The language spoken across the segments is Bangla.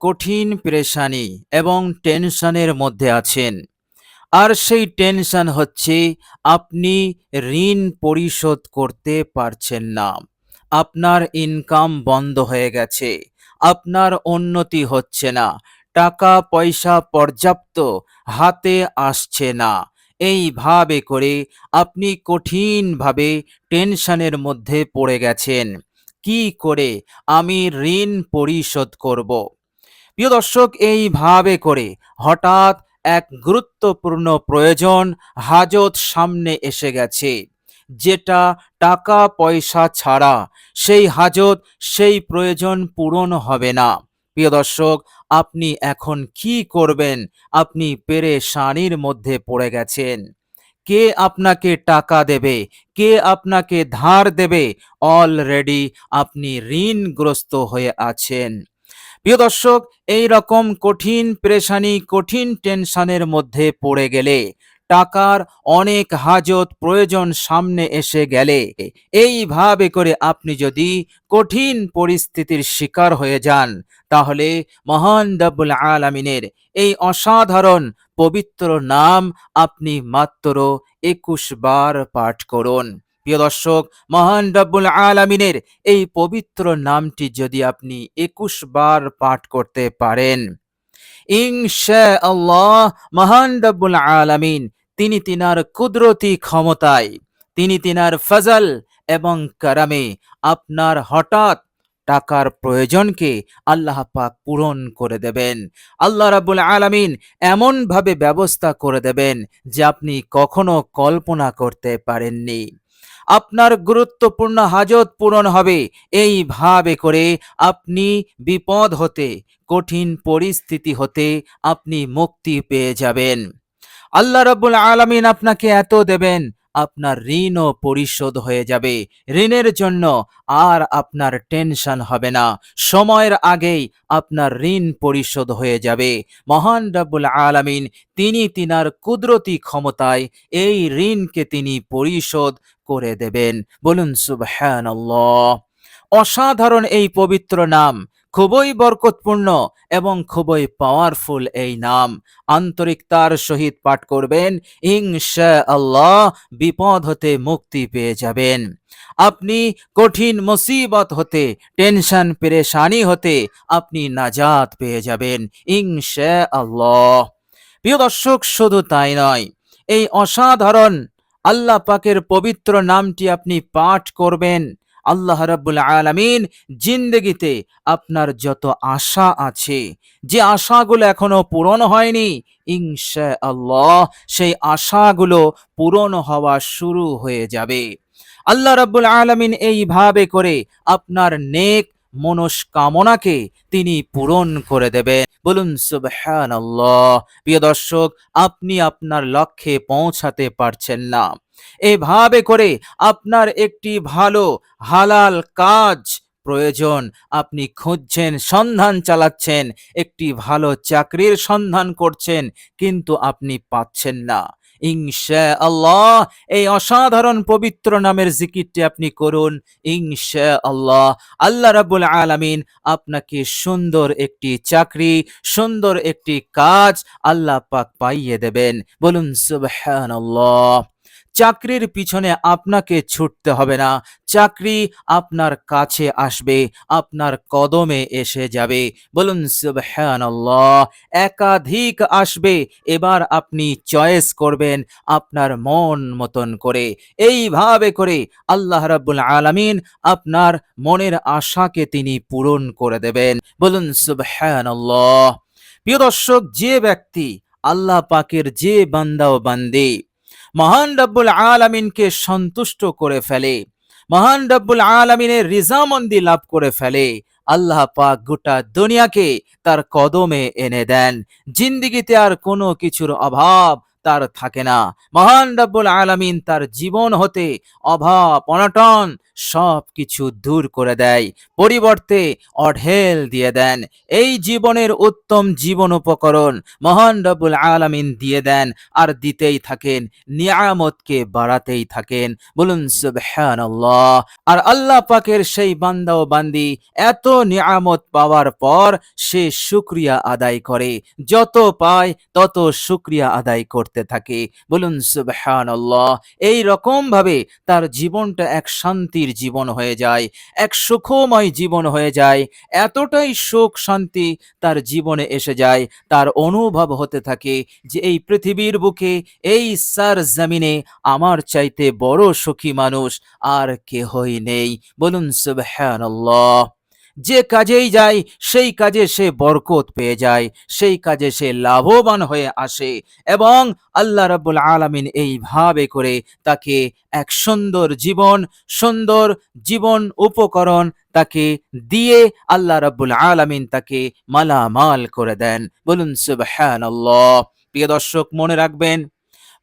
কঠিন পেরেশানি এবং টেনশনের মধ্যে আছেন। আর সেই টেনশন হচ্ছে, আপনি ঋণ পরিশোধ করতে পারছেন না। আপনার ইনকাম বন্ধ হয়ে গেছে। আপনার উন্নতি হচ্ছে না। টাকা পয়সা পর্যাপ্ত হাতে আসছে না। এইভাবে করে আপনি কঠিনভাবে টেনশনের মধ্যে পড়ে গেছেন। কি করে আমি ঋণ পরিশোধ করব? প্রিয় দর্শক, এইভাবে করে হঠাৎ এক গুরুত্বপূর্ণ প্রয়োজন হাজত সামনে এসে গেছে। যেটা টাকা পয়সা ছাড়া সেই হাজত, সেই প্রয়োজন পূরণ হবে না। প্রিয় দর্শক, আপনি এখন কি করবেন? আপনি পেরেশানির মধ্যে পড়ে গেছেন। কে আপনাকে টাকা দেবে? কে আপনাকে ধার দেবে? অলরেডি আপনি ঋণগ্রস্ত হয়ে আছেন। প্রিয় দর্শক এই রকম কঠিন পেরেশানি, কঠিন টেনশনের মধ্যে পড়ে গেলে, টাকার অনেক হাজত প্রয়োজন সামনে এসে গেলে, এইভাবে করে আপনি যদি কঠিন পরিস্থিতির শিকার হয়ে যান, তাহলে মহান রব্বুল আলামিনের এই অসাধারণ পবিত্র নাম আপনি মাত্র একুশ বার পাঠ করুন। প্রিয় দর্শক, মহান রব্বুল আলামিনের এই পবিত্র নামটি যদি আপনি একুশ বার পাঠ করতে পারেন ইনশা আল্লাহ মহান রব্বুল আলামিন তিনি তিনার কুদরতি ক্ষমতায়, তিনি তিনার ফজল এবং কারামে আপনার হঠাৎ টাকার প্রয়োজনকে আল্লাহ পাক পূরণ করে দেবেন। আল্লাহ রাবুল আলামিন এমন ভাবে ব্যবস্থা করে দেবেন যে আপনি কখনো কল্পনা করতে পারেননি। আপনার গুরুত্বপূর্ণ হাজত পূরণ হবে। এইভাবে করে আপনি বিপদ হতে, কঠিন পরিস্থিতি হতে আপনি মুক্তি পেয়ে যাবেন। আল্লাহ রব্বুল আলমিন আপনাকে এত দেবেন আপনার ঋণও পরিশোধ হয়ে যাবে। ঋণের জন্য আর আপনার টেনশন হবে না। সময়ের আগেই আপনার ঋণ পরিশোধ হয়ে যাবে। মহান রাব্বুল আলামিন তিনি তিনার কুদরতি ক্ষমতায় এই ঋণকে তিনি পরিশোধ করে দেবেন। বলুন সুবহানাল্লাহ। অসাধারণ এই পবিত্র নাম। খুবই বরকতপূর্ণ এবং খুবই পাওয়ারফুল এই নাম। আন্তরিকতার সহিত পাঠ করবেন ইনশা আল্লাহ বিপদ হতে মুক্তি পেয়ে যাবেন। আপনি কঠিন মুসিবত হতে, টেনশন, পেরেশানি হতে আপনি নাজাত পেয়ে যাবেন ইনশা আল্লাহ প্রিয় দর্শক, শুধু তাই নয়, এই অসাধারণ আল্লাহ পাকের পবিত্র নামটি আপনি পাঠ করবেন আল্লাহ রাব্বুল আলামিন জিন্দগিতে আপনার যত আশা আছে, যে আশাগুলো এখনও পূরণ হয়নি ইনশা আল্লাহ সেই আশাগুলো পূরণ হওয়া শুরু হয়ে যাবে। আল্লাহ রাব্বুল আলামিন এইভাবে করে আপনার নেক মনস্কামনাকে তিনি পূরণ করে দেবেন। বলুন, সুবহানাল্লাহ। প্রিয় দর্শক, আপনি আপনার লক্ষ্যে পৌঁছাতে পারছেন না। এভাবে করে আপনার একটি ভালো, হালাল কাজ প্রয়োজন। আপনি খুঁজছেন, সন্ধান চালাচ্ছেন, একটি ভালো চাকরির সন্ধান করছেন, কিন্তু আপনি পাচ্ছেন না। ইনশা আল্লাহ এই অসাধারণ পবিত্র নামের জিকিরটি আপনি করুন। ইনশা আল্লাহ আল্লাহ রাবুল আলামিন আপনাকে সুন্দর একটি চাকরি, সুন্দর একটি কাজ আল্লাহ পাক পাইয়ে দেবেন। বলুন, সুবহানাল্লাহ। চাকরির পিছনে আপনাকে ছুটতে হবে না। চাকরি আপনার কাছে আসবে, আপনার কদমে এসে যাবে। বলুন একাধিক আসবে, এবার আপনি চয়েস করবেন আপনার মন মতন করে। এইভাবে করে আল্লাহ রাব্বুল আলামিন আপনার মনের আশাকে তিনি পূরণ করে দেবেন। বলুন, সুবহানাল্লাহ। প্রিয় দর্শক, যে ব্যক্তি আল্লাহ পাকের যে বান্দা ও বান্দি মহান রব্বুল আলমিনকে সন্তুষ্ট করে ফেলে। মহান রব্বুল আলমিনের রিজামন্দি লাভ করে ফেলে। আল্লাহ পাক গোটা দুনিয়াকে তার কদমে এনে দেন। জিন্দিগিতে আর কোনো কিছুর অভাব তার থাকে না। মহান রব্বুল আলমিন তার জীবন হতে অভাব, অনটন সব কিছু দূর করে দেয়, পরিবর্তে অঢেল দিয়ে দেন। এই জীবনের উত্তম জীবন উপকরণ মহান রব্বুল আলামিন দিয়ে দেন আর দিতেই থাকেন, নিয়ামতকে বাড়াতেই থাকেন। বলুন, সুবহানাল্লাহ। আর আল্লাহ পাকের সেই বান্দা ও বান্দি এত নিয়ামত পাওয়ার পর সে শুক্রিয়া আদায় করে। যত পায় তত শুক্রিয়া আদায় করতে থাকে। বলুন, সুবহানাল্লাহ। এই রকম ভাবে তার জীবনটা এক শান্তির জীবন হয়ে যায়, এক সুখময় জীবন হয়ে যায়, এতটাই সুখ শান্তি তার জীবনে এসে যায়, তার অনুভব হতে থাকে যে এই পৃথিবীর বুকে, এই সার জমিনে আমার চাইতে বড় সুখী মানুষ আর কেহই নেই। বলুন সুবহানাল্লাহ। যে কাজেই যায়, সেই কাজে সে বরকত পেয়ে যায়, সেই কাজে সে লাভবান হয়ে আসে এবং আল্লাহ রাব্বুল আলামিন এইভাবে করে তাকে এক সুন্দর জীবন সুন্দর জীবন উপকরণ তাকে দিয়ে আল্লাহ রাব্বুল আলামিন তাকে মালামাল করে দেন। বলুন, সুবহানাল্লাহ। প্রিয় দর্শক, মনে রাখবেন,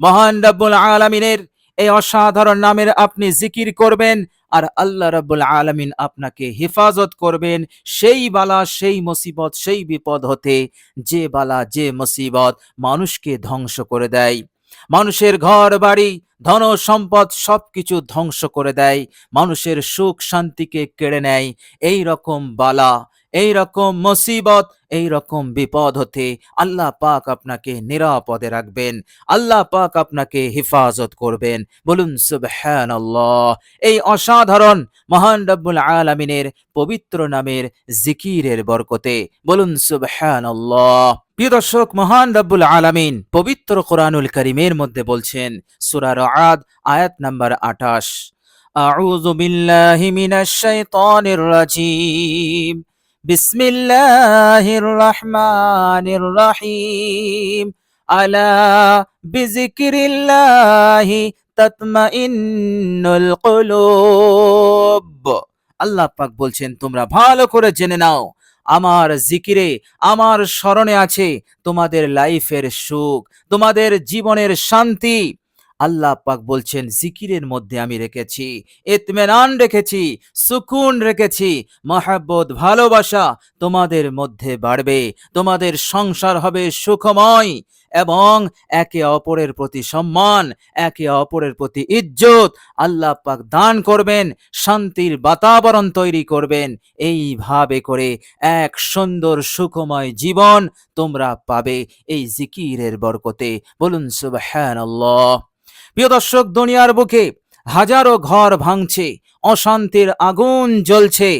মহান রাব্বুল আলামিনের এই অসাধারণ নামের আপনি জিকির করবেন আর আল্লাহ রাব্বুল আলামিন আপনাকে হেফাজত করবেন সেই বালা, সেই মুসিবত, সেই বিপদ হতে যে বালা, যে মুসিবত মানুষকে ধ্বংস করে দেয়। মানুষের ঘর, বাড়ি, ধন, সম্পদ সবকিছু ধ্বংস করে দেয়। মানুষের সুখ শান্তিকে কেড়ে নেয়। এই রকম বালা এই রকম মুসিবত এই রকম বিপদ হতে আল্লাহ পাক আপনাকে নিরাপদে রাখবেন। আল্লাহ পাক আপনাকে হেফাজত করবেন। বলুন, সুবহানাল্লাহ। এই অসাধারণ, মহান রব্বুল আলামিনের পবিত্র নামের জিকিরের বরকতে। বলুন, সুবহানাল্লাহ। প্রিয় দর্শক, মহান রব্বুল আলামিন পবিত্র কোরআনুল করিমের মধ্যে বলছেন, সূরা রাআদ, আয়াত নাম্বার 28 আউযু বিল্লাহি মিনাশ শাইতানির বিসমিল্লাহির রহমানির রহিম আলা বিজিক্রিল্লাহি তাতমাইন্নুল কুলুব। আল্লাহ পাক বলছেন, তোমরা ভালো করে জেনে নাও, আমার জিকিরে, আমার স্মরণে আছে তোমাদের লাইফের সুখ, তোমাদের জীবনের শান্তি আল্লাহ পাক বলছেন, জিকিরের মধ্যে আমি রেখেছি, ইতমেনান রেখেছি, সুকুন রেখেছি, মহাব্বত, ভালোবাসা তোমাদের মধ্যে বাড়বে, তোমাদের সংসার হবে সুখময় এবং একে অপরের প্রতি সম্মান, একে অপরের প্রতি ইজ্জত আল্লাহ পাক দান করবেন, শান্তির বাতাবরণ তৈরি করবেন, এইভাবে করে এক সুন্দর সুখময় জীবন তোমরা পাবে, এই জিকিরের বরকতে। বলুন, সুবহানাল্লাহ। প্রিয় দর্শক দুনিয়ার বুকে হাজারো ঘর ভাঙছে অশান্তির আগুন জ্বলছে।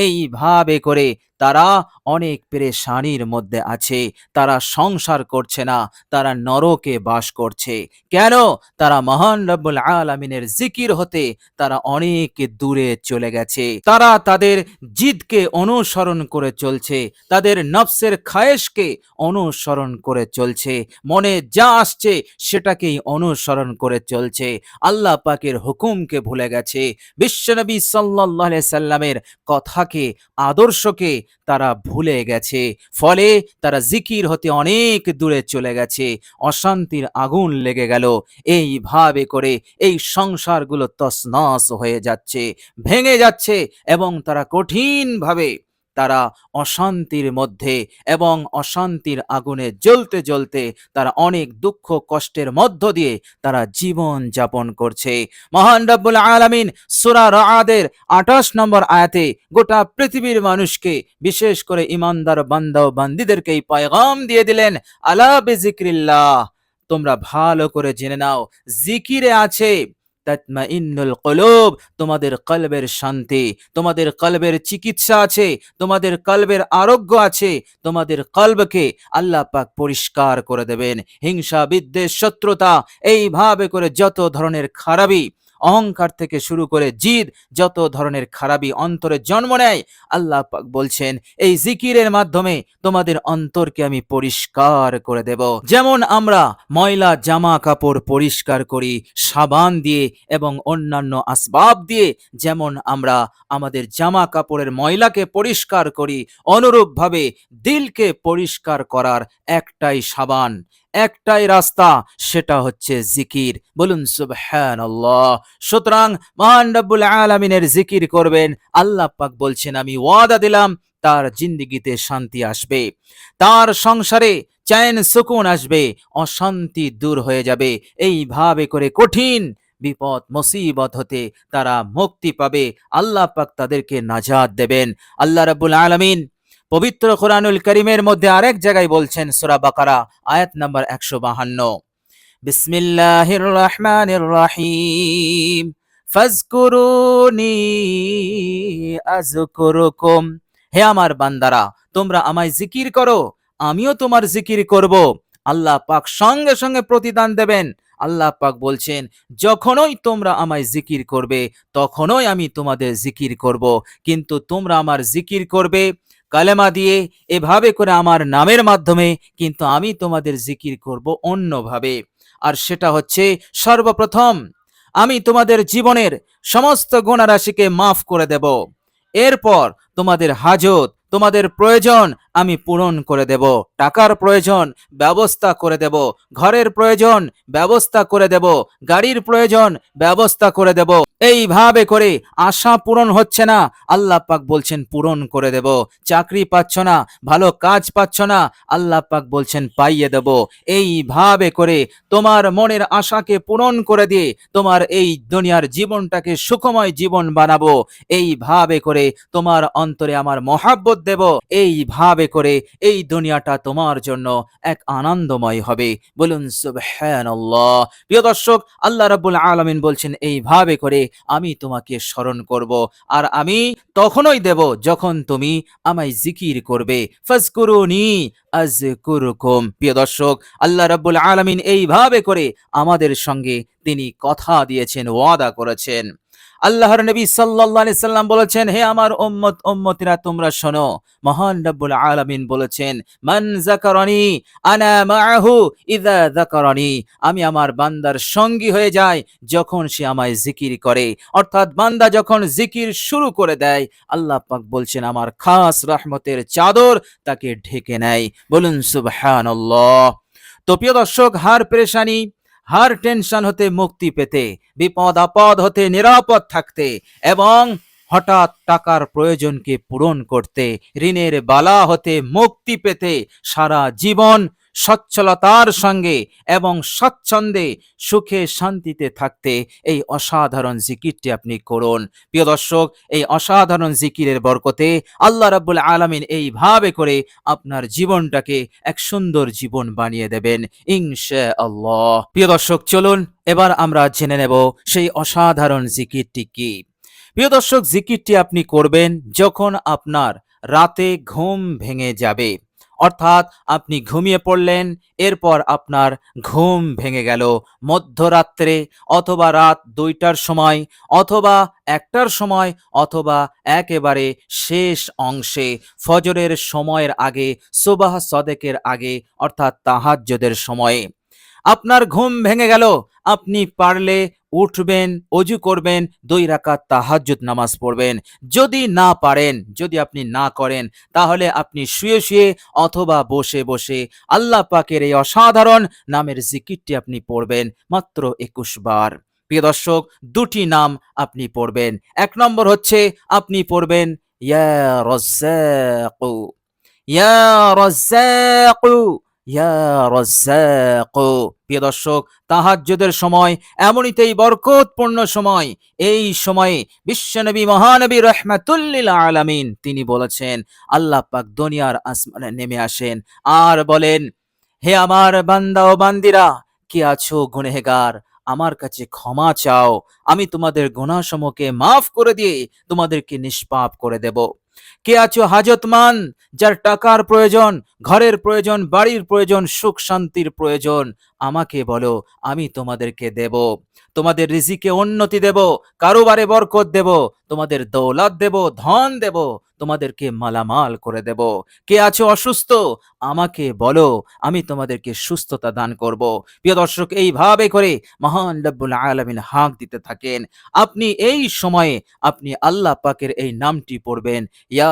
এইভাবে করে তারা অনেক পেরেশানির মধ্যে আছে। তারা সংসার করছে না, তারা নরকে বাস করছে। কেন? তারা মহান রব্বুল আলামিনের জিকির হতে তারা অনেক দূরে চলে গেছে। তারা তাদের জিদকে অনুসরণ করে চলছে, তাদের নফসের খায়েশকে অনুসরণ করে চলছে। মনে যা আসছে সেটাকেই অনুসরণ করে চলছে। আল্লাহ পাকের হুকুমকে ভুলে গেছে। বিশ্বনবী সাল্লাহ সাল্লামের কথাকে, আদর্শকে তারা ভুলে গেছে। ফলে তারা জিকির হতে অনেক দূরে চলে গেছে। অশান্তির আগুন লেগে গেল। এইভাবে করে এই সংসারগুলো তসনস হয়ে যাচ্ছে, ভেঙে যাচ্ছে এবং তারা কঠিনভাবে তারা অশান্তির মধ্যে এবং অশান্তির আগুনে জ্বলতে জ্বলতে তারা অনেক দুঃখ কষ্টের মধ্য দিয়ে তারা জীবন যাপন করছে। মহান রব্বুল আলামিন সূরা রাআদের 28 নম্বর আয়াতে গোটা পৃথিবীর মানুষকে, বিশেষ করে ইমানদার বান্দা বান্দীদেরকে এই পয়গাম দিয়ে দিলেন, আলা বিজিক্রিল্লাহ, তোমরা ভালো করে জেনে নাও, জিকিরে আছে তাতমাইন্নুল কলব, তোমাদের কলবের শান্তি, তোমাদের কলবের চিকিৎসা আছে, তোমাদের কলবের আরোগ্য আছে, তোমাদের কলবকে আল্লাহ পাক পরিষ্কার করে দেবেন। হিংসা, বিদ্বেষ, শত্রুতা, এইভাবে করে যত ধরনের খারাপি অহংকার থেকে শুরু করে জিদ, যত ধরনের খারাপি অন্তরে জন্ম নেয়, আল্লাহ পাক বলছেন, এই জিকিরের মাধ্যমে তোমাদের অন্তরকে আমি পরিষ্কার করে দেব। যেমন আমরা ময়লা, জামা কাপড় পরিষ্কার করি, সাবান দিয়ে এবং অন্যান্য আসবাব দিয়ে, যেমন আমরা আমাদের জামা কাপড়ের ময়লাকে পরিষ্কার করি, অনুরূপভাবে দিলকে পরিষ্কার করার একটাই সাবান। একটাই রাস্তা, সেটা হচ্ছে জিকির। বলুন, সুবহানাল্লাহ। সুতরাং মহান রব্বুল আলামিনের জিকির করবেন, আল্লাহ পাক বলছেন, আমি ওয়াদা দিলাম, তার জিন্দিগিতে শান্তি আসবে। তার সংসারে চ্যান সুকুন আসবে, অশান্তি দূর হয়ে যাবে। এইভাবে করে কঠিন বিপদ, মুসিবত হতে তারা মুক্তি পাবে। আল্লাহ পাক তাদেরকে নাজাদ দেবেন। আল্লাহ রাব্বুল আলামিন পবিত্র কোরআনুল করিমের মধ্যে আরেক জায়গায় বলছেন সূরা বাকারা, আয়াত নাম্বার একশো বাহান্ন। বিসমিল্লাহির রহমানির রহিম ফাজকুরুনি আযকুরুকুম। হে আমার বান্দারা, তোমরা আমায় জিকির করো, আমিও তোমার জিকির করব। আল্লাহ পাক সঙ্গে সঙ্গে প্রতিদান দেবেন। আল্লাহ পাক বলছেন, যখনই তোমরা আমায় জিকির করবে, তখনই আমি তোমাদের জিকির করব। কিন্তু তোমরা আমার জিকির করবে কালেমা দিয়ে এভাবে করে আমার নামের মাধ্যমে কিন্তু আমি তোমাদের জিকির করব অন্যভাবে। আর সেটা হচ্ছে সর্বপ্রথম, আমি তোমাদের জীবনের সমস্ত গুণারাশিকে মাফ করে দেব। এরপর তোমাদের হাজত, তোমাদের প্রয়োজন আমি পূরণ করে দেব। টাকার প্রয়োজন ব্যবস্থা করে দেব। ঘরের প্রয়োজন ব্যবস্থা করে দেব। গাড়ির প্রয়োজন ব্যবস্থা করে দেব। এইভাবে করে আশা পূরণ হচ্ছে না। আল্লাহ পাক বলছেন, পূরণ করে দেব। চাকরি পাচ্ছ না, ভালো কাজ পাচ্ছ না। আল্লাহ পাক বলছেন, পাইয়ে দেব। এইভাবে করে তোমার মনের আশাকে পূরণ করে দিয়ে তোমার এই দুনিয়ার জীবনটাকে সুখময় জীবন বানাবো। এইভাবে করে তোমার অন্তরে আমার মহাব্বত দেব। এইভাবে করে এই দুনিয়াটা তোমার জন্য এক আনন্দময় হবে। বলুন, সুবহানাল্লাহ। প্রিয় দর্শক, আল্লাহ রাব্বুল আলামিন বলছেন, এইভাবে করে আমি তোমাকে স্মরণ করব, আর আমি তখনই দেব যখন তুমি আমায় জিকির করবে। ফাজকুরুনি আজকুরুকুম প্রিয় দর্শক, আল্লাহ রাব্বুল আলামিন এইভাবে করে আমাদের সঙ্গে তিনি কথা দিয়েছেন, ওয়াদা করেছেন। আল্লাহর নবী সাল্লাল্লাহু সাল্লাম বলেছেন, হে আমার উম্মত, উম্মতিরা, তোমরা শোনো। মহান রব্বুল আলামিন বলেছেন, মান যাকারানি, আনা মাহু ইযা যাকারানি। আমি আমার বান্দার সঙ্গী হয়ে যাই যখন সে আমায় জিকির করে। অর্থাৎ বান্দা যখন জিকির শুরু করে দেয়, আল্লাহ পাক বলছেন, আমার খাস রহমতের চাদর তাকে ঢেকে নেয়। বলুন, সুবহানাল্লাহ। তো প্রিয় দর্শক হার পেরেশানি হার টেনশন হতে মুক্তি পেতে, বিপদ আপদ হতে নিরাপদ থাকতে এবং হঠাৎ টাকার প্রয়োজনকে পূরণ করতে, ঋণের বালা হতে মুক্তি পেতে সারা জীবন সচ্ছলতার সঙ্গে এবং স্বচ্ছন্দে সুখে শান্তিতে থাকতে এই অসাধারণ জিকিরটি আপনি করুন। প্রিয় দর্শক, এই অসাধারণ জিকিরের বরকতে আল্লাহ রাব্বুল আলামিন এইভাবে করে আপনার জীবনটাকে এক সুন্দর জীবন বানিয়ে দেবেন ইনশা আল্লাহ প্রিয় দর্শক, চলুন এবার আমরা জেনে নেব সেই অসাধারণ জিকিরটি কি। প্রিয় দর্শক, জিকিরটি আপনি করবেন যখন আপনার রাতে ঘুম ভেঙে যাবে। অর্থাৎ আপনি ঘুমিয়ে পড়লেন, এরপর আপনার ঘুম ভেঙে গেল। মধ্যরাত্রে অথবা রাত দুইটার সময় অথবা একটার সময় অথবা একেবারে শেষ অংশে ফজরের সময়ের আগে, সুবাহ সদেকের আগে, অর্থাৎ তাহাজ্যদের সময়ে। আপনার ঘুম ভেঙে গেল। আপনি পারলে উঠবেন, অজু করবেন, দুই রাকাত তাহাজ্জুদ নামাজ পড়বেন। যদি না পারেন, যদি আপনি না করেন, তাহলে আপনি শুয়ে শুয়ে অথবা বসে বসে আল্লাহ পাকের এই অসাধারণ নামের জিকিরটি আপনি পড়বেন মাত্র একুশ বার। প্রিয় দর্শক, দুটি নাম আপনি পড়বেন। এক নম্বর হচ্ছে আপনি পড়বেন, ইয়া রজ্জাকু ইয়া রজ্জাকু। প্রিয় দর্শক, তাহাজ্জুদের সময়, এমনিতেই বরকতপূর্ণ সময়। এই সময়ে বিশ্বনবী মহানবী রহমাতুল্লিল আলামিন তিনি বলেছেন, আল্লাহ পাক দুনিয়ার আসমানে নেমে আসেন আর বলেন, হে আমার বান্দা ও বান্দিরা, কে আছো গুনেহগার? আমার কাছে ক্ষমা চাও, আমি তোমাদের গুনাহসমূহকে মাফ করে দিয়ে তোমাদেরকে নিষ্পাপ করে দেব। কে আছো হাজতমান যার টাকার প্রয়োজন ঘরের প্রয়োজন বাড়ির প্রয়োজন সুখ শান্তির প্রয়োজন? আমাকে বলো, আমি তোমাদেরকে দেব। তোমাদের রিজিকে উন্নতি দেব, কারোবারে বরকত দেব, তোমাদের দৌলত দেব, ধন দেব, তোমাদেরকে মালামাল করে দেব। কে আছো অসুস্থ? আমাকে বলো, আমি তোমাদেরকে সুস্থতা দান করব। প্রিয় দর্শক, এইভাবে করে মহান রব্বুল আলামিন হাঁক দিতে থাকেন। আপনি এই সময়ে আপনি আল্লাহ পাকের এই নামটি পড়বেন, ইয়া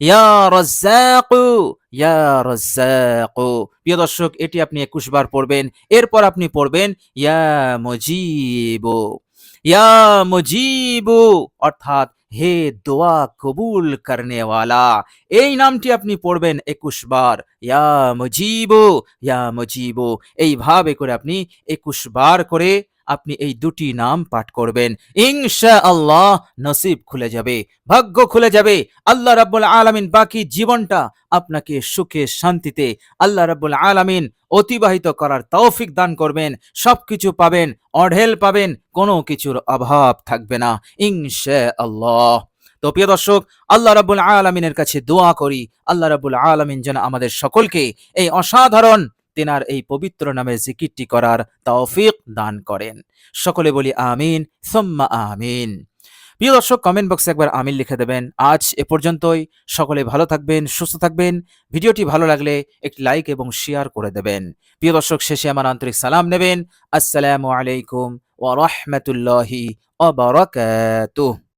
ইয়া রাজ্জাকু ইয়া রাজ্জাকু। প্রিয় দর্শক, এটি আপনি একুশ বার পড়বেন, এরপর আপনি পড়বেন, ইয়া মুজিবু। ইয়া মুজিবু, অর্থাৎ হে দোয়া কবুল করনেওয়ালা। এই নামটি আপনি পড়বেন একুশ বার। ইয়া মুজিবু ইয়া মুজিবু। এইভাবে করে আপনি একুশ বার করে আপনি এই দুটি নাম পাঠ করবেন। ইনশা আল্লাহ নসিব খুলে যাবে, ভাগ্য খুলে যাবে। আল্লাহ রাব্বুল আলামিন বাকি জীবনটা আপনাকে সুখে, শান্তিতে আল্লাহ রাব্বুল আলামিন অতিবাহিত করার তৌফিক দান করবেন, সবকিছু পাবেন, অঢেল পাবেন, কোনো কিছুর অভাব থাকবে না ইনশা আল্লাহ তো প্রিয় দর্শক, আল্লাহ রাব্বুল আলামিনের কাছে দোয়া করি, আল্লাহ রাব্বুল আলামিন যেন আমাদের সকলকে এই অসাধারণ তেনার এই পবিত্র নামে জিকিরটি করার তৌফিক দান করেন। সকলে বলি আমিন, সুম্মা আমিন। প্রিয় দর্শক কমেন্ট বক্সে একবার আমিন লিখে দেবেন। আজ এ পর্যন্তই। সকলে ভালো থাকবেন, সুস্থ থাকবেন। ভিডিওটি ভালো লাগলে একটি লাইক এবং শেয়ার করে দেবেন। প্রিয় দর্শক, শেষে আমার আন্তরিক সালাম নেবেন। আসসালামু আলাইকুম ওয়া রাহমাতুল্লাহি ওয়া বারাকাতুহু।